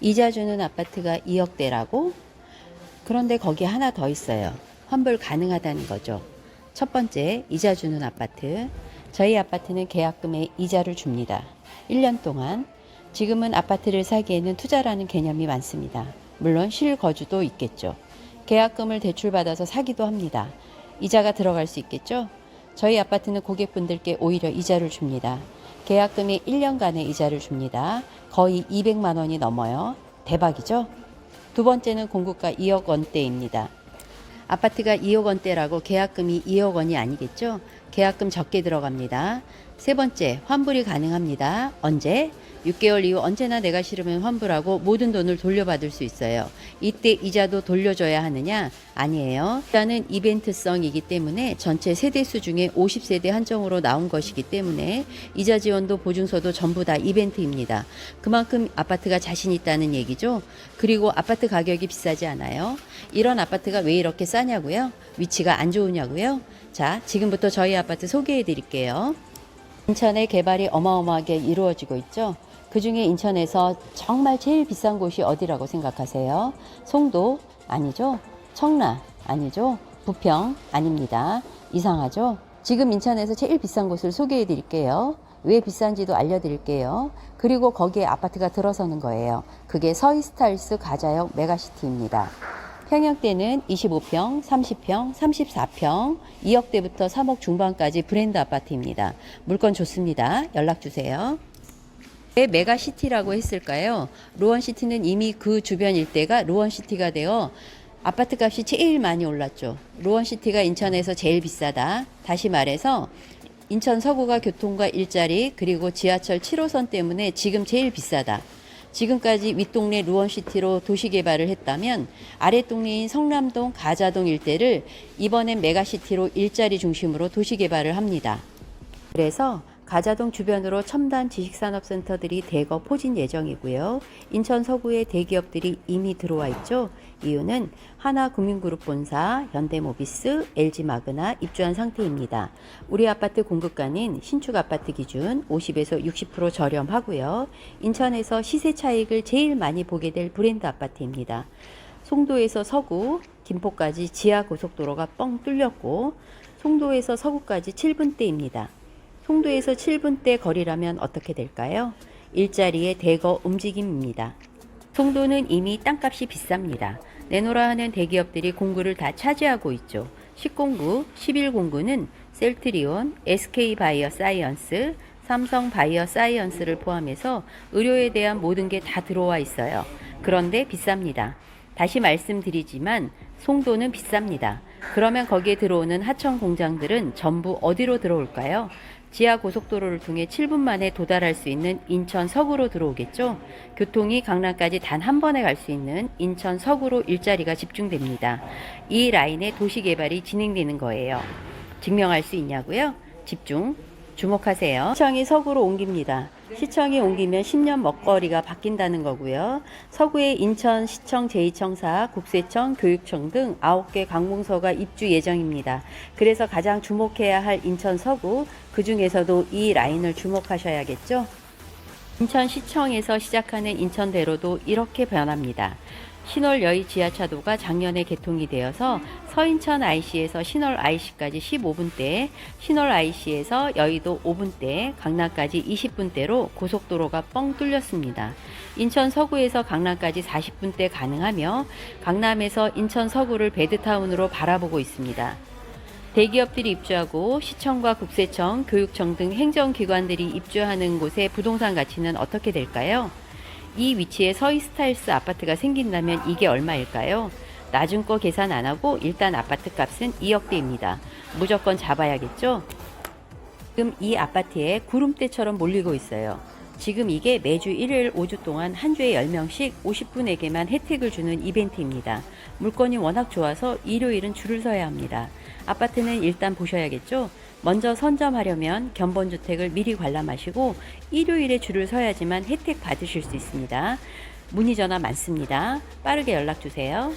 이자 주는 아파트가 2억대라고? 그런데 거기 하나 더 있어요. 환불 가능하다는 거죠. 첫 번째, 이자 주는 아파트. 저희 아파트는 계약금에 이자를 줍니다. 1년 동안. 지금은 아파트를 사기에는 투자라는 개념이 많습니다. 물론 실거주도 있겠죠. 계약금을 대출받아서 사기도 합니다. 이자가 들어갈 수 있겠죠? 저희 아파트는 고객분들께 오히려 이자를 줍니다. 계약금이 1년간의 이자를 줍니다. 거의 200만 원이 넘어요. 대박이죠? 두 번째는 공급가 2억 원대입니다. 아파트가 2억 원대라고 계약금이 2억 원이 아니겠죠? 계약금 적게 들어갑니다. 세 번째, 환불이 가능합니다. 언제? 6개월 이후 언제나 내가 싫으면 환불하고 모든 돈을 돌려받을 수 있어요. 이때 이자도 돌려줘야 하느냐? 아니에요. 일단은 이벤트성이기 때문에 전체 세대수 중에 50세대 한정으로 나온 것이기 때문에 이자 지원도 보증서도 전부 다 이벤트입니다. 그만큼 아파트가 자신 있다는 얘기죠. 그리고 아파트 가격이 비싸지 않아요. 이런 아파트가 왜 이렇게 싸냐고요? 위치가 안 좋으냐고요? 자, 지금부터 저희 아파트 소개해 드릴게요. 인천의 개발이 어마어마하게 이루어지고 있죠. 그 중에 인천에서 정말 제일 비싼 곳이 어디라고 생각하세요? 송도? 아니죠. 청라? 아니죠. 부평? 아닙니다. 이상하죠? 지금 인천에서 제일 비싼 곳을 소개해 드릴게요. 왜 비싼지도 알려드릴게요. 그리고 거기에 아파트가 들어서는 거예요. 그게 서이스타일스 가자역 메가시티입니다. 평형대는 25평, 30평, 34평, 2억대부터 3억 중반까지 브랜드 아파트입니다. 물건 좋습니다. 연락 주세요. 왜 메가시티라고 했을까요? 로원시티는 이미 그 주변 일대가 로원시티가 되어 아파트 값이 제일 많이 올랐죠. 로원시티가 인천에서 제일 비싸다. 다시 말해서 인천 서구가 교통과 일자리 그리고 지하철 7호선 때문에 지금 제일 비싸다. 지금까지 윗동네 루원시티로 도시개발을 했다면 아랫동네인 성남동, 가자동 일대를 이번엔 메가시티로 일자리 중심으로 도시개발을 합니다. 그래서 가자동 주변으로 첨단 지식산업센터들이 대거 포진 예정이고요. 인천 서구에 대기업들이 이미 들어와 있죠. 이유는 하나금융그룹 본사, 현대모비스, LG마그나 입주한 상태입니다. 우리 아파트 공급가는 신축 아파트 기준 50에서 60% 저렴하고요. 인천에서 시세 차익을 제일 많이 보게 될 브랜드 아파트입니다. 송도에서 서구, 김포까지 지하 고속도로가 뻥 뚫렸고 송도에서 서구까지 7분대입니다. 송도에서 7분대 거리라면 어떻게 될까요? 일자리의 대거 움직임입니다. 송도는 이미 땅값이 비쌉니다. 내노라 하는 대기업들이 공구를 다 차지하고 있죠. 10공구, 11공구는 셀트리온, SK바이오 사이언스, 삼성 바이오 사이언스를 포함해서 의료에 대한 모든 게 다 들어와 있어요. 그런데 비쌉니다. 다시 말씀드리지만 송도는 비쌉니다. 그러면 거기에 들어오는 하청 공장들은 전부 어디로 들어올까요? 지하 고속도로를 통해 7분 만에 도달할 수 있는 인천 서구로 들어오겠죠. 교통이 강남까지 단 한 번에 갈 수 있는 인천 서구로 일자리가 집중됩니다. 이 라인의 도시 개발이 진행되는 거예요. 증명할 수 있냐고요? 집중. 주목하세요. 시청이 서구로 옮깁니다. 시청이 옮기면 10년 먹거리가 바뀐다는 거고요. 서구에 인천 시청 제2청사, 국세청, 교육청 등 9개 관공서가 입주 예정입니다. 그래서 가장 주목해야 할 인천 서구, 그 중에서도 이 라인을 주목하셔야겠죠? 인천시청에서 시작하는 인천대로도 이렇게 변합니다. 신월 여의 지하차도가 작년에 개통이 되어서 서인천 IC에서 신월 IC까지 15분대, 신월 IC에서 여의도 5분대, 강남까지 20분대로 고속도로가 뻥 뚫렸습니다. 인천 서구에서 강남까지 40분대 가능하며 강남에서 인천 서구를 베드타운으로 바라보고 있습니다. 대기업들이 입주하고 시청과 국세청, 교육청 등 행정기관들이 입주하는 곳의 부동산 가치는 어떻게 될까요? 이 위치에 서이스타일스 아파트가 생긴다면 이게 얼마일까요? 나중 거 계산 안 하고 일단 아파트 값은 2억대입니다. 무조건 잡아야겠죠? 지금 이 아파트에 구름대처럼 몰리고 있어요. 지금 이게 매주 1일 5주 동안 한 주에 10명씩 50분에게만 혜택을 주는 이벤트입니다. 물건이 워낙 좋아서 일요일은 줄을 서야 합니다. 아파트는 일단 보셔야겠죠? 먼저 선점하려면 견본주택을 미리 관람하시고 일요일에 줄을 서야지만 혜택 받으실 수 있습니다. 문의 전화 많습니다. 빠르게 연락 주세요.